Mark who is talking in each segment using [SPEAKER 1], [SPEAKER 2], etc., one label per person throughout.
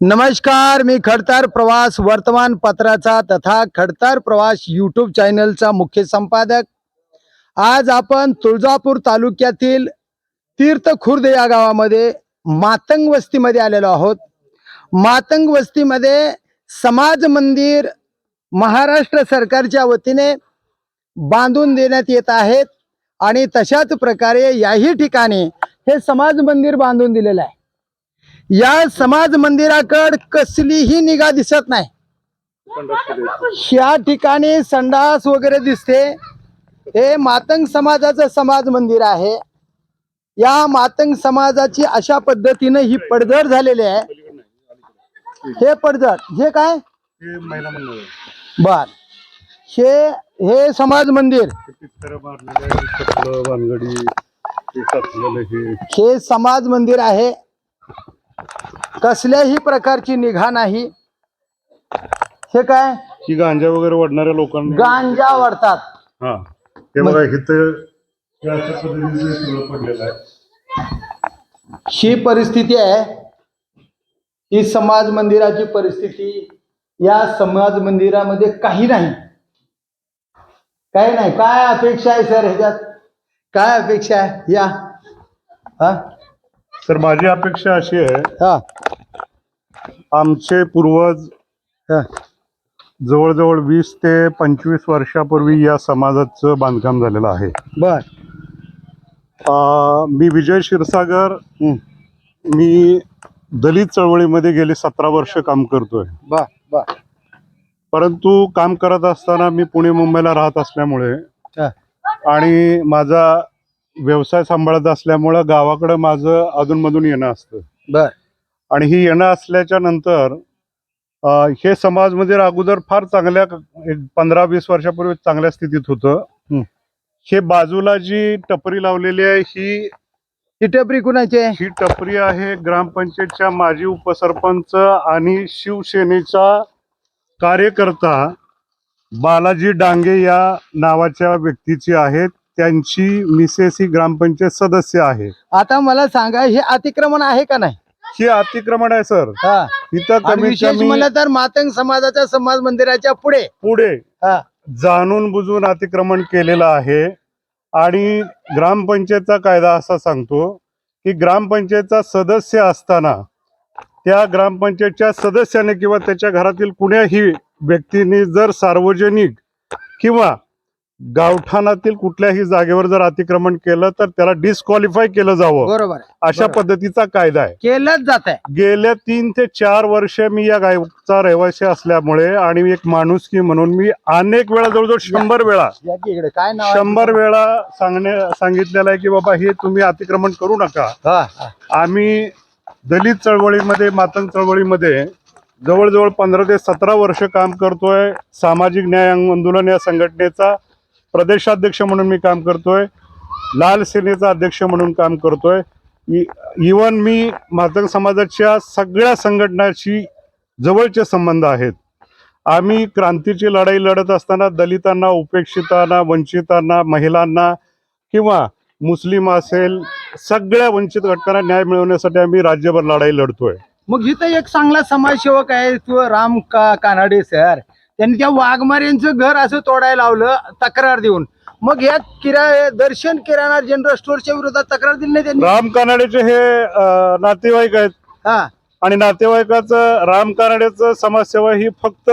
[SPEAKER 1] नमस्कार मी खडतार प्रवास वर्तमानपत्राचा तथा खडतार प्रवास यूट्यूब चॅनलचा मुख्य संपादक. आज आपण तुळजापूर तालुक्यातील तीर्थ खुर्द या गावामध्ये मातंग वस्तीमध्ये आलेलो आहोत. मातंग वस्तीमध्ये समाज मंदिर महाराष्ट्र सरकारच्या वतीने बांधून देण्यात येत आहेत आणि तशाच प्रकारे याही ठिकाणी हे समाज मंदिर बांधून दिलेलं आहे. या समाज मंदिराकड कसलीही निगा दिसत नाही. या ठिकाणी संडास वगैरे दिसते. हे मातंग समाजाचं समाज मंदिर आहे. या मातंग समाजाची अशा पद्धतीने ही पडझड झालेली आहे. हे पडझड हे काय? बर. हे हे समाज मंदिर.
[SPEAKER 2] हे
[SPEAKER 1] समाज मंदिर आहे. कसल्याही प्रकारची निघा नाही. हे काय?
[SPEAKER 2] ही गांजा वगैरे वाढणाऱ्या लोकांनी
[SPEAKER 1] गांजा वाढतात.
[SPEAKER 2] हा. हे बघा इथं हे अशा पद्धतीने सगळं पडलेलं आहे.
[SPEAKER 1] ही परिस्थिती आहे. ही समाज मंदिराची परिस्थिती या समाज मंदिरामध्ये काही नाही. काही नाही. काय अपेक्षा आहे सर ह्याच्यात? काय अपेक्षा आहे? या. हा?
[SPEAKER 2] तर माझी अपेक्षा अशी आहे
[SPEAKER 1] हा.
[SPEAKER 2] आमचे पूर्वज
[SPEAKER 1] हा.
[SPEAKER 2] जवळजवळ वीस ते पंचवीस वर्षापूर्वी या समाजाचं बांधकाम झालेलं आहे.
[SPEAKER 1] बर.
[SPEAKER 2] मी विजय क्षीरसागर. मी दलित चळवळीमध्ये गेले सतरा वर्ष काम करतोय.
[SPEAKER 1] बर बर.
[SPEAKER 2] परंतु काम करत असताना मी पुणे मुंबईला राहत असल्यामुळे
[SPEAKER 1] हा.
[SPEAKER 2] आणि माझा व्यवसाय सांभाळत असल्यामुळं गावाकडं माझं अधूनमधून येणं असतं.
[SPEAKER 1] बर.
[SPEAKER 2] आणि ही येणं असल्याच्या नंतर अं, हे समाज मंदिर अगोदर फार चांगल्या एक पंधरा वीस वर्षापूर्वी चांगल्या स्थितीत होतं.
[SPEAKER 1] हं.
[SPEAKER 2] हे बाजूला जी टपरी लावलेली आहे ही
[SPEAKER 1] ही टपरी कुणाची आहे?
[SPEAKER 2] ही टपरी आहे ग्रामपंचायतच्या माजी उपसरपंच आणि शिवसेनेचा कार्यकर्ता बालाजी डांगे या नावाच्या व्यक्तीची आहे त्यांची मिसेस ही ग्रामपंचायत सदस्य आहे.
[SPEAKER 1] आता मला सांगा हे अतिक्रमण आहे का नाही?
[SPEAKER 2] ही अतिक्रमण आहे सर.
[SPEAKER 1] हा.
[SPEAKER 2] इथं
[SPEAKER 1] आणि
[SPEAKER 2] कमीत
[SPEAKER 1] विशेष
[SPEAKER 2] कमी
[SPEAKER 1] म्हणलं तर मातंग समाजाच्या समाज मंदिराच्या पुढे.
[SPEAKER 2] पुढे
[SPEAKER 1] हा.
[SPEAKER 2] जाणून बुजून अतिक्रमण केलेलं आहे. आणि ग्रामपंचायतचा कायदा असा सांगतो की ग्रामपंचायतचा सदस्य असताना त्या ग्रामपंचायतच्या सदस्याने किंवा त्याच्या घरातील कुण्याही व्यक्तीने जर सार्वजनिक किंवा गावठाणातील कुठल्याही जागेवर जर अतिक्रमण केलं तर त्याला डिस्क्वालिफाय केलं जावं.
[SPEAKER 1] बरोबर
[SPEAKER 2] अशा. पद्धतीचा कायदा आहे.
[SPEAKER 1] केलंच जात आहे.
[SPEAKER 2] गेल्या तीन ते चार वर्ष मी या गावचा रहिवासी असल्यामुळे आणि एक माणुसकी म्हणून मी अनेक वेळा जवळजवळ शंभर वेळा
[SPEAKER 1] या की इकडे. काय नाव आहे?
[SPEAKER 2] शंभर वेळा सांगणे सांगितलेलं आहे की बाबा हे तुम्ही अतिक्रमण करू नका.
[SPEAKER 1] हा, हा.
[SPEAKER 2] आम्ही दलित चळवळीमध्ये मातंग चळवळीमध्ये जवळजवळ पंधरा ते सतरा वर्ष काम करतोय सामाजिक न्याय आंदोलन या संघटनेचा. प्रदेशाध्यक्ष म्हणून मी काम करतोय. लाल सेनेचा अध्यक्ष म्हणून काम करतोय. इवन मी मातंग समाजाच्या सगळ्या संघटनाशी जवळचे संबंध आहेत. आम्ही क्रांतीची लढाई लढत असताना दलितांना उपेक्षितांना वंचितांना महिलांना किंवा मुस्लिम असेल सगळ्या वंचित घटकांना न्याय मिळवण्यासाठी आम्ही राज्यभर लढाई लढतोय.
[SPEAKER 1] मग इथं एक चांगला समाजसेवक आहे राम का कानाडे सर. त्यांनी त्या वाघमाऱ्यांचं घर असं तोडायला लावलं तक्रार देऊन. मग या किरा दर्शन किराणा जनरल स्टोअरच्या विरोधात तक्रार दिली नाही त्यांनी?
[SPEAKER 2] राम कानाडेचे हे अं, नातेवाईक आहेत.
[SPEAKER 1] हा.
[SPEAKER 2] आणि नातेवाईकाचं राम कानाडेचं समाजसेवा ही फक्त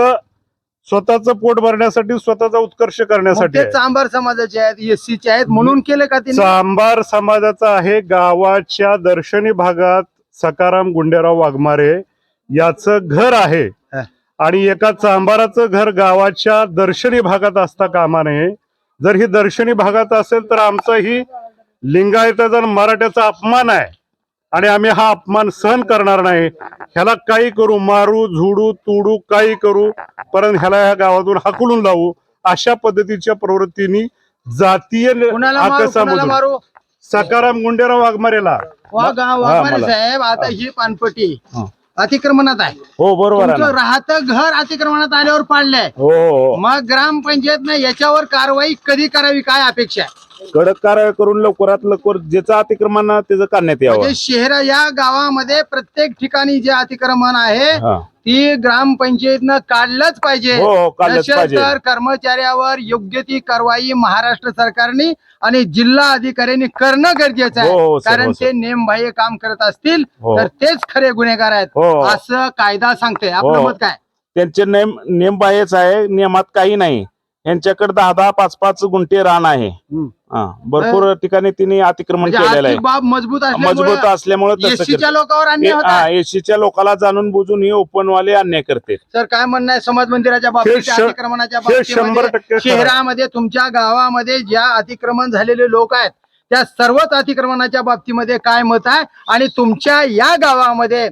[SPEAKER 2] स्वतःचं पोट भरण्यासाठी स्वतःचा उत्कर्ष
[SPEAKER 1] मग
[SPEAKER 2] करण्यासाठी
[SPEAKER 1] ते
[SPEAKER 2] आहे.
[SPEAKER 1] चांबार समाजाचे आहेत एस चे आहेत म्हणून केलं का त्यांनी?
[SPEAKER 2] चांभार समाजाचा आहे गावाच्या दर्शनी भागात सकाराम गुंडेराव वाघमारे याचं घर आहे. आणि एका चांभाराचं घर गावाच्या दर्शनी भागात असता कामा नये. जर ही दर्शनी भागात असेल तर आमचा ही लिंगायताचा मराठ्याचा अपमान आहे. आणि आम्ही हा अपमान सहन करणार नाही. ह्याला काही करू मारू झुडू तुडू काही करू परंतु ह्याला ह्या गावातून हाकलून लावू अशा पद्धतीच्या प्रवृत्तीने जातीय सकाराम गुंडेराव वाघमारेला.
[SPEAKER 1] साहेब आता ही पानपट्टी.
[SPEAKER 2] हा.
[SPEAKER 1] अतिक्रमणात आहे.
[SPEAKER 2] हो बरोबर आहे
[SPEAKER 1] तुमचं
[SPEAKER 2] ना.
[SPEAKER 1] राहतं घर अतिक्रमणात आल्यावर पाडलंय.
[SPEAKER 2] हो हो
[SPEAKER 1] मग ग्रामपंचायतनं याच्यावर कारवाई कधी करावी? काय अपेक्षा आहे?
[SPEAKER 3] कडक कारवाई करून लवकरात लवकर ज्याचं अतिक्रमण त्याचं करण्यात यावं.
[SPEAKER 1] म्हणजे शहर या गावामध्ये प्रत्येक ठिकाणी जे अतिक्रमण आहे
[SPEAKER 3] हा.
[SPEAKER 1] ती ग्रामपंचायतनं काढलंच पाहिजे.
[SPEAKER 3] हो हो काढलंच
[SPEAKER 1] नसेल
[SPEAKER 3] पाहिजे.
[SPEAKER 1] तर कर्मचाऱ्यावर योग्य ती कारवाई महाराष्ट्र सरकारने आणि जिल्हा अधिकाऱ्यांनी करणं गरजेचं
[SPEAKER 3] हो,
[SPEAKER 1] आहे.
[SPEAKER 3] हो, सर,
[SPEAKER 1] कारण
[SPEAKER 3] हो, सर.
[SPEAKER 1] ते नेमबाह्य काम करत असतील
[SPEAKER 3] हो.
[SPEAKER 1] तर तेच खरे गुन्हेगार आहेत.
[SPEAKER 3] हो.
[SPEAKER 1] असं कायदा सांगते आपलं
[SPEAKER 3] हो.
[SPEAKER 1] मत काय?
[SPEAKER 3] त्यांचे नेम नेम बाहेरच आहे नियमात काही नाही. यांच्याकडे दहा दहा पाच पाच गुंठे रान आहे
[SPEAKER 1] हम्म.
[SPEAKER 3] हा, भरपूर ठिकाणी तिने अतिक्रमण
[SPEAKER 1] म्हणजे
[SPEAKER 3] केलेलं आहे
[SPEAKER 1] आर्थिक बाब मजबूत
[SPEAKER 3] मजबूत
[SPEAKER 1] असल्यामुळे
[SPEAKER 3] असल्यामुळे तसं
[SPEAKER 1] एसीच्या लोकांवर अन्याय होत आहे.
[SPEAKER 3] एसीच्या लोकांना जाणून बुजून हे ओपनवाले अन्याय करते
[SPEAKER 1] सर काय म्हणणं आहे समाज मंदिराच्या बाबतीत
[SPEAKER 2] श-
[SPEAKER 1] अतिक्रमणाच्या
[SPEAKER 2] हे शंभर टक्के खरं आहे.
[SPEAKER 1] शहरामध्ये तुमच्या गावामध्ये ज्या अतिक्रमण झालेले लोक आहेत त्या सर्वच अतिक्रमणाच्या बाबतीमध्ये काय मत आहे आणि तुमच्या या गावामध्ये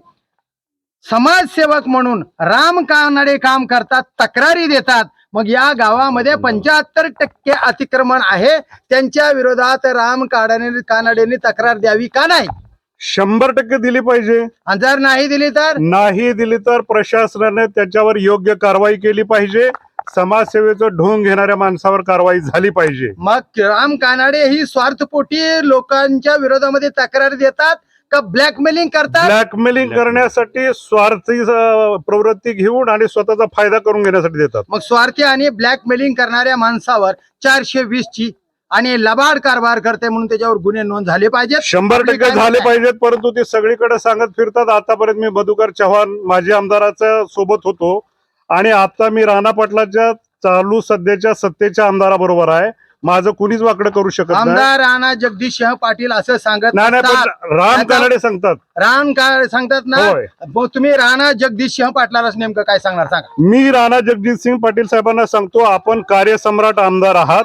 [SPEAKER 1] समाजसेवक म्हणून राम कानडे काम करतात तक्रारी देतात मग या गावामध्ये पंच्याहत्तर टक्के अतिक्रमण आहे. त्यांच्या विरोधात राम कानडे कानडेने तक्रार द्यावी का नाही?
[SPEAKER 2] शंभर टक्के दिली पाहिजे.
[SPEAKER 1] आणि जर नाही दिली तर?
[SPEAKER 2] नाही दिली तर प्रशासनाने त्याच्यावर योग्य कारवाई केली पाहिजे. समाजसेवेचं ढोंग घेणाऱ्या माणसावर कारवाई झाली पाहिजे.
[SPEAKER 1] मग राम कानाडे ही स्वार्थपोटी लोकांच्या विरोधामध्ये तक्रार देतात. का ब्लॅकमेलिंग करतात?
[SPEAKER 2] ब्लॅकमेलिंग करण्यासाठी स्वार्थी अं, प्रवृत्ती घेऊन आणि स्वतःचा फायदा करून घेण्यासाठी देतात.
[SPEAKER 1] मग स्वार्थी आणि ब्लॅकमेलिंग करणाऱ्या माणसावर चारशे वीस ची आणि लबाड कारभार करते म्हणून त्याच्यावर गुन्हे नोंद झाले पाहिजेत.
[SPEAKER 2] शंभर
[SPEAKER 1] आपली
[SPEAKER 2] टक्के
[SPEAKER 1] काय मत
[SPEAKER 2] झाले
[SPEAKER 1] आहे?
[SPEAKER 2] पाहिजेत परंतु ते सगळीकडे सांगत फिरतात. आतापर्यंत मी मधुकर चव्हाण माजी आमदाराच्या सोबत होतो. आणि आता मी राणा पाटलाच्या चालू सध्याच्या सत्तेच्या आमदाराबरोबर आहे. माझं कुणीच वाकडं करू शकत नाही.
[SPEAKER 1] आमदार राणा जगदीश सिंह पाटील असं सांगत
[SPEAKER 2] नाही नाही
[SPEAKER 1] नसतात.
[SPEAKER 2] पण राम
[SPEAKER 1] आता-
[SPEAKER 2] कानडे सांगतात.
[SPEAKER 1] राम का सांगतात ना?
[SPEAKER 2] होय.
[SPEAKER 1] मग तुम्ही राणा जगदीश सिंह पाटलालाच नेमकं काय सांगणार सांगा.
[SPEAKER 2] मी राणा जगजितसिंग पाटील साहेबांना सांगतो आपण कार्यसम्राट आमदार आहात.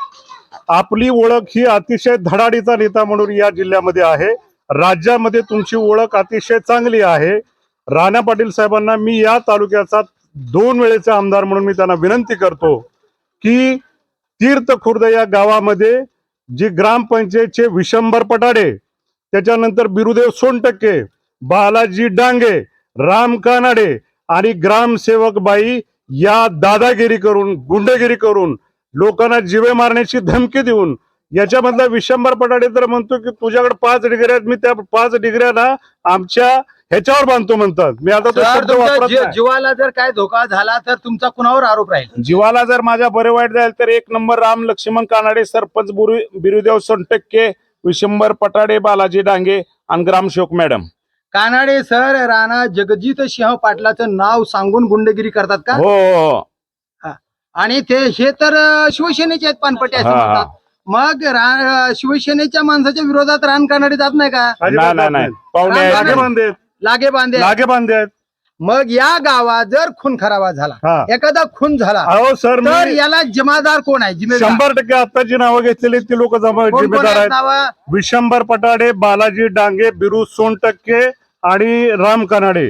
[SPEAKER 2] आपली ओळख ही अतिशय धडाडीचा नेता म्हणून या जिल्ह्यामध्ये आहे. राज्यामध्ये तुमची ओळख अतिशय चांगली आहे. राणा पाटील साहेबांना मी या तालुक्याचा दोन वेळेचा आमदार म्हणून मी त्यांना विनंती करतो की तीर्थ खुर्द या गावामध्ये जी ग्रामपंचायतचे विशंभर पटाडे त्याच्यानंतर बिरुदेव सोनटक्के बालाजी डांगे राम कानाडे आणि ग्रामसेवक बाई या दादागिरी करून गुंडगिरी करून लोकांना जिवे मारण्याची धमकी देऊन याच्यामधला विशंभर पटाडे तर म्हणतो की तुझ्याकडे पाच डिग्र्या आहेत मी त्या पाच डिग्र्याला आमच्या ह्याच्यावर बांधतो म्हणतात. मी आता तो शब्द
[SPEAKER 1] तुमच्या
[SPEAKER 2] वापरत
[SPEAKER 1] जी-
[SPEAKER 2] नाही.
[SPEAKER 1] जीवाला जर काय धोका झाला तर तुमचा कुणावर आरोप राहील?
[SPEAKER 3] जीवाला जर माझ्या बरे वाईट जाईल तर एक नंबर राम लक्ष्मण कानाडे सरपंच बुरु- बिरुदेव सोनटक्के विशंभर पटाडे बालाजी डांगे आणि ग्रामसेवक मॅडम.
[SPEAKER 1] कानाडे सर राणा जगजित सिंह पाटलाचं नाव सांगून गुंडगिरी करतात का?
[SPEAKER 3] हो हो.
[SPEAKER 1] आणि ते हे तर अं, शिवसेनेचे आहेत पानपट्टे असं
[SPEAKER 3] हा, हा.
[SPEAKER 1] म्हणतात. मग रा- अं, शिवसेनेच्या माणसाच्या विरोधात रान कानाडे जात नाही का?
[SPEAKER 3] नाही नाही नाही.
[SPEAKER 2] नाही.
[SPEAKER 3] पाहुणे
[SPEAKER 1] राम
[SPEAKER 3] आहेत.
[SPEAKER 2] लागे बांधे
[SPEAKER 1] लागे बांधे
[SPEAKER 2] आहेत.
[SPEAKER 1] मग या गावात जर खून खराबा झाला
[SPEAKER 2] हा.
[SPEAKER 1] एखादा खून झाला
[SPEAKER 2] अहो सर
[SPEAKER 1] तर
[SPEAKER 2] मी
[SPEAKER 1] याला जमादार कोण आहे? जिम्मेदार
[SPEAKER 2] शंभर टक्के आताची नावं घेतलेली ती लोक
[SPEAKER 1] कोण कोण
[SPEAKER 2] जिम्मेदार
[SPEAKER 1] आहेत
[SPEAKER 2] आहेत.
[SPEAKER 1] नावं?
[SPEAKER 2] विशंभर पटाडे बालाजी डांगे बिरू सोनटक्के आणि राम कानाडे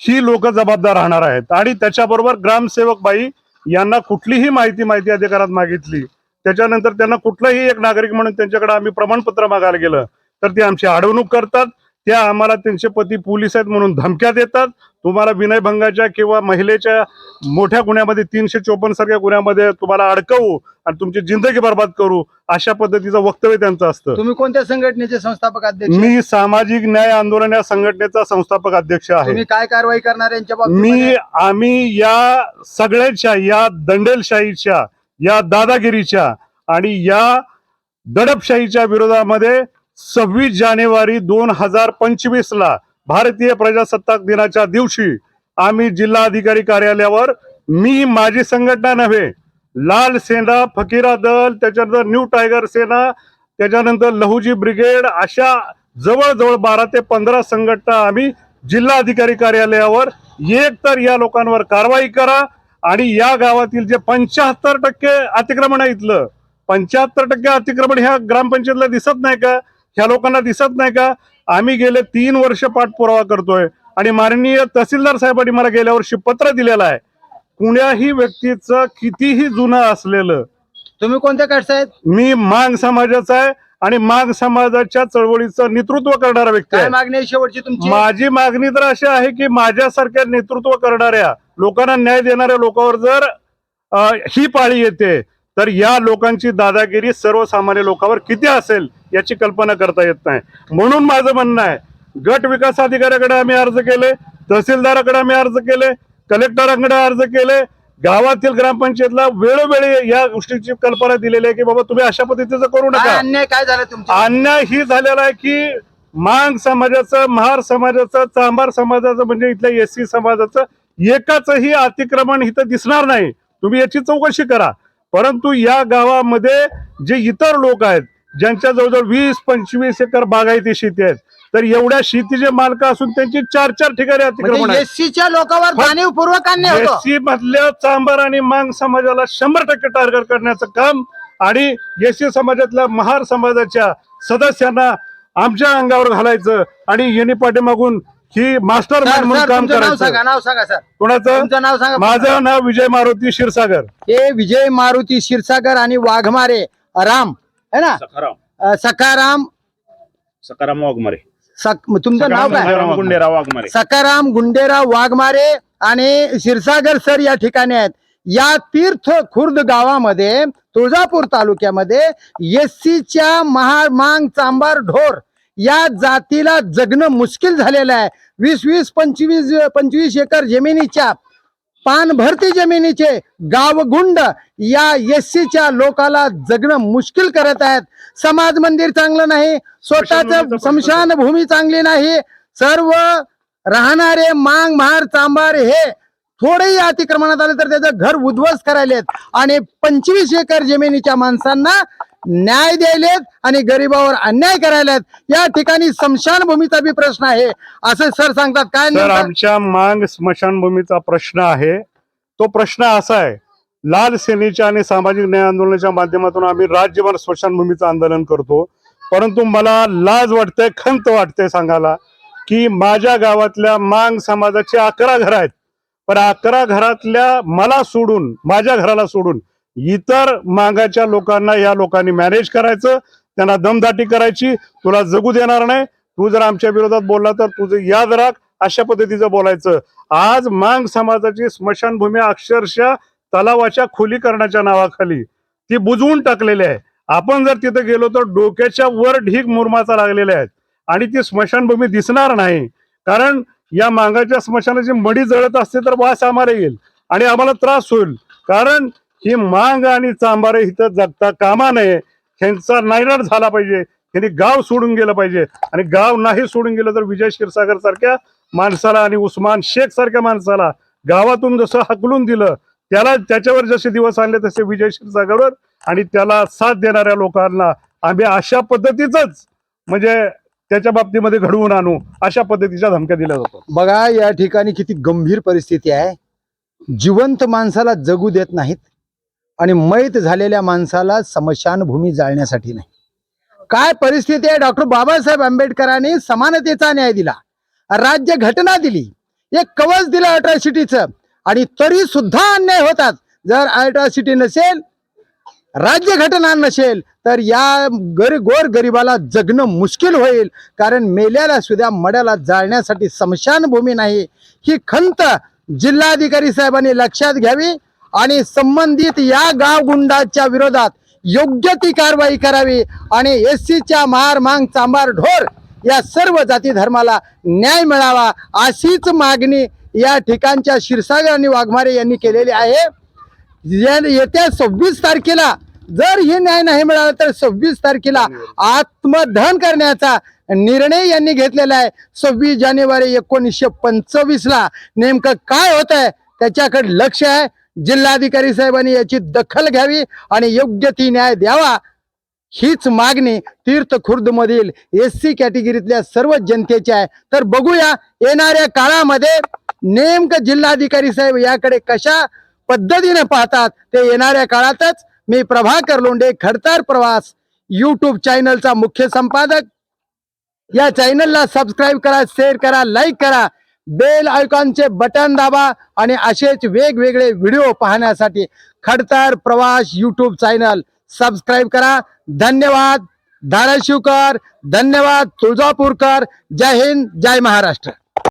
[SPEAKER 2] ही लोक जबाबदार राहणार आहेत. आणि त्याच्याबरोबर ग्रामसेवक बाई यांना कुठलीही माहिती माहिती अधिकारात मागितली. त्याच्यानंतर त्यांना कुठलाही एक नागरिक म्हणून त्यांच्याकडे आम्ही प्रमाणपत्र मागायला गेलं तर ते आमची अडवणूक करतात. त्या आम्हाला त्यांचे पती पोलीस आहेत म्हणून धमक्या देतात. तुम्हाला विनयभंगाच्या किंवा महिलेच्या मोठ्या गुन्ह्यामध्ये तीनशे चोपन्न सारख्या गुन्ह्यामध्ये तुम्हाला अडकवू आणि तुमची जिंदगी बर्बाद करू अशा पद्धतीचं वक्तव्य त्यांचं असतं.
[SPEAKER 1] तुम्ही कोणत्या संघटनेचे संस्थापक अध्यक्ष
[SPEAKER 2] मी सामाजिक न्याय आंदोलन या संघटनेचा संस्थापक अध्यक्ष आहे.
[SPEAKER 1] तुम्ही काय कारवाई करणार यांच्या
[SPEAKER 2] मी आम्ही या सगळ्याच्या या दंडेलशाहीच्या या दादागिरीच्या आणि या दडपशाहीच्या विरोधामध्ये सव्वीस जानेवारी दोन हजार पंचवीस ला भारतीय प्रजासत्ताक दिनाच्या दिवशी आम्ही जिल्हा अधिकारी कार्यालयावर मी माझी संघटना नव्हे लाल सेना फकीरा दल त्याच्यानंतर न्यू टायगर सेना त्याच्यानंतर लहुजी ब्रिगेड अशा जवळजवळ बारा ते पंधरा संघटना आम्ही जिल्हा अधिकारी कार्यालयावर एक तर या लोकांवर कारवाई करा आणि या गावातील जे पंच्याहत्तर टक्के अतिक्रमण आहे इथलं पंच्याहत्तर टक्के अतिक्रमण ह्या ग्रामपंचायतला दिसत नाही का? ह्या लोकांना दिसत नाही का? आम्ही गेले तीन वर्ष पाठपुरावा करतोय. आणि माननीय तहसीलदार साहेबांनी मला गेल्या वर्षी पत्र दिलेलं आहे. कुण्याही व्यक्तीचं कितीही जुनं असलेलं.
[SPEAKER 1] तुम्ही कोणत्या कट्स आहेत?
[SPEAKER 2] मी मांग समाजाचा आहे आणि मांग समाजाच्या चळवळीचं नेतृत्व करणारा व्यक्ती
[SPEAKER 1] काय
[SPEAKER 2] आहे.
[SPEAKER 1] मागणी आहे शेवटची तुमची?
[SPEAKER 2] माझी मागणी तर अशी आहे की माझ्यासारख्या नेतृत्व करणाऱ्या लोकांना न्याय देणाऱ्या लोकांवर जर अ, ही पाळी येते तर या लोकांची दादागिरी सर्वसामान्य लोकांवर किती असेल याची कल्पना करता येत नाही. म्हणून माझं म्हणणं आहे गट विकास अधिकाऱ्याकडे आम्ही अर्ज केले तहसीलदाराकडे आम्ही अर्ज केले कलेक्टरांकडे अर्ज केले गावातील ग्रामपंचायतला वेळोवेळी या गोष्टीची कल्पना दिलेली आहे की बाबा तुम्ही अशा पद्धतीचं करू नका.
[SPEAKER 1] अन्याय काय झालं
[SPEAKER 2] अन्याय ही झालेला आहे की मांग समाजाचं महार समाजाचं चांभार समाजाचं म्हणजे इथल्या एस समाजाचं एकाचही अतिक्रमण इथं दिसणार नाही. तुम्ही याची चौकशी करा. परंतु या गावामध्ये जे इतर लोक आहेत ज्यांच्या जवळजवळ वीस पंचवीस एकर बागायती शेती आहेत तर एवढ्या शेतीचे मालक असून त्यांची चार चार ठिकाणी अतिक्रमण
[SPEAKER 1] म्हणजे एससीच्या लोकांवर जाणीवपूर्वक
[SPEAKER 2] एससी मधल्या चांभार आणि मांग समाजाला शंभर टक्के टार्गेट करण्याचं काम आणि एससी समाजातल्या महार समाजाच्या सदस्यांना आमच्या अंगावर घालायचं आणि यांनी पाठीमागून ही मास्टर
[SPEAKER 1] सर,
[SPEAKER 2] म्हणून
[SPEAKER 1] सर,
[SPEAKER 2] काम
[SPEAKER 1] तुमचं नाव
[SPEAKER 2] करायचं.
[SPEAKER 1] सांगा नाव सांगा सर
[SPEAKER 2] कोणाचं?
[SPEAKER 1] तुमचं नाव सांगा.
[SPEAKER 2] माझं नाव विजय मारुती क्षीरसागर.
[SPEAKER 1] हे विजय मारुती क्षीरसागर आणि वाघमारे राम है ना? अ, सखाराम
[SPEAKER 3] सखाराम वाघमारे.
[SPEAKER 1] सक- तुमचं नाव काय?
[SPEAKER 3] सखाराम गुंडेराव वाघमारे.
[SPEAKER 1] सकाराम गुंडेराव वाघमारे आणि क्षीरसागर सर या ठिकाणी आहेत. या तीर्थ खुर्द गावामध्ये तुळजापूर तालुक्यामध्ये एससीच्या महार मांग चांबार ढोर या जातीला जगणं मुश्किल झालेलं आहे. वीस वीस पंचवीस पंचवीस एकर जमिनीच्या पानभरती जमिनीचे गावगुंड या एससीच्या लोकाला जगणं मुश्किल करत आहेत. समाज मंदिर चांगलं नाही स्वतःच स्मशान भूमी चांगली नाही सर्व राहणारे मांग महार चांबार हे थोडेही अतिक्रमणात आले तर त्याचं घर उद्ध्वस्त करायलेत आणि पंचवीस एकर जमिनीच्या माणसांना न्याय द्यायलेत आणि गरिबावर अन्याय करायलेत. या ठिकाणी स्मशानभूमीचा बी प्रश्न आहे. असं सर सांगतात. काय
[SPEAKER 2] तर
[SPEAKER 1] नेमकं?
[SPEAKER 2] आमच्या मांग स्मशानभूमीचा प्रश्न आहे. तो प्रश्न असा आहे. लाल सेनेच्या आणि सामाजिक न्याय आंदोलनाच्या माध्यमातून आम्ही राज्यभर स्मशानभूमीचं आंदोलन करतो. परंतु मला लाज वाटते खंत वाटते सांगायला की माझ्या गावातल्या मांग समाजाचे अकरा घर आहेत. पण अकरा घरातल्या मला सोडून माझ्या घराला सोडून इतर मागाच्या लोकांना या लोकांनी मॅनेज करायचं त्यांना दमदाटी करायची. तुला जगू देणार नाही. तू जर आमच्या विरोधात बोलला तर तुझं याद राख अशा पद्धतीचं बोलायचं. आज मांग समाजाची स्मशानभूमी अक्षरशः तलावाच्या खोलीकरणाच्या नावाखाली. ती बुजवून टाकलेली आहे. आपण जर तिथं गेलो तर डोक्याच्या वर ढीग मुरमाचा लागलेल्या आहेत. आणि ती स्मशानभूमी दिसणार नाही. कारण या मांगाच्या स्मशानाची मडी जळत असते तर वास आम्हाला येईल आणि आम्हाला त्रास होईल. कारण ही मांग आणि चांबारे इथं जगता कामा नये. ह्यांचा नायनाट झाला पाहिजे. त्यांनी गाव सोडून गेलं पाहिजे. आणि गाव नाही सोडून गेलं तर विजय क्षीरसागर सारख्या माणसाला आणि उस्मान शेख सारख्या माणसाला गावातून जसं हकलून दिलं त्याला त्याच्यावर जसे दिवस आणले तसे विजय क्षीरसागरवर आणि त्याला साथ देणाऱ्या लोकांना आम्ही अशा पद्धतीच म्हणजे त्याच्या बाबतीमध्ये घडवून आणू अशा पद्धतीच्या धमक्या दिल्या जातो
[SPEAKER 1] बघा या ठिकाणी किती गंभीर परिस्थिती आहे. जिवंत माणसाला जगू देत नाहीत. आणि मैत झालेल्या माणसाला स्मशानभूमी जाळण्यासाठी नाही. काय परिस्थिती आहे? डॉक्टर बाबासाहेब आंबेडकरांनी समानतेचा न्याय दिला. राज्य घटना दिली. एक कवच दिलं अट्रॉसिटीचं. आणि तरी सुद्धा अन्याय होतात. जर अट्रॉसिटी नसेल राज्य घटना नसेल तर या गर गोर गरिबाला जगणं मुश्किल होईल. कारण मेल्याला सुद्धा मड्याला जाळण्यासाठी स्मशानभूमी नाही. ही खंत जिल्हाधिकारी साहेबांनी लक्षात घ्यावी. आणि संबंधित या गावगुंडाच्या विरोधात योग्य ती कारवाई करावी आणि एस सीच्या मार मांग चांबार ढोर या सर्व जाती धर्माला न्याय मिळावा अशीच मागणी या ठिकाणच्या क्षीरसागर आणि वाघमारे यांनी केलेली आहे. या- येत्या सव्वीस तारखेला जर हे न्याय नाही मिळाला तर सव्वीस तारखेला आत्मदहन करण्याचा निर्णय यांनी घेतलेला आहे. सव्वीस जानेवारी एकोणीसशे पंचवीस ला नेमकं काय होत आहे त्याच्याकडे लक्ष आहे. जिल्हाधिकारी साहेबांनी याची दखल घ्यावी आणि योग्य ती न्याय द्यावा हीच मागणी तीर्थ खुर्दमधील एस सी कॅटेगरीतल्या सर्व जनतेची आहे. तर बघूया येणाऱ्या काळामध्ये नेमकं जिल्हाधिकारी साहेब याकडे कशा पद्धतीने पाहतात ते येणाऱ्या काळातच मी प्रभाकर लोंडे खडतार प्रवास यूट्यूब चॅनलचा मुख्य संपादक. या चॅनलला सबस्क्राईब करा शेअर करा लाईक करा. बेल आयकॉनचे बटन दाबा आणि असेच वेगवेगळे व्हिडिओ पाहण्यासाठी खडतर प्रवास यूट्यूब चॅनल सबस्क्राईब करा. धन्यवाद. धाराशिवकर. धन्यवाद. तुळजापूरकर. जय हिंद. जय महाराष्ट्र.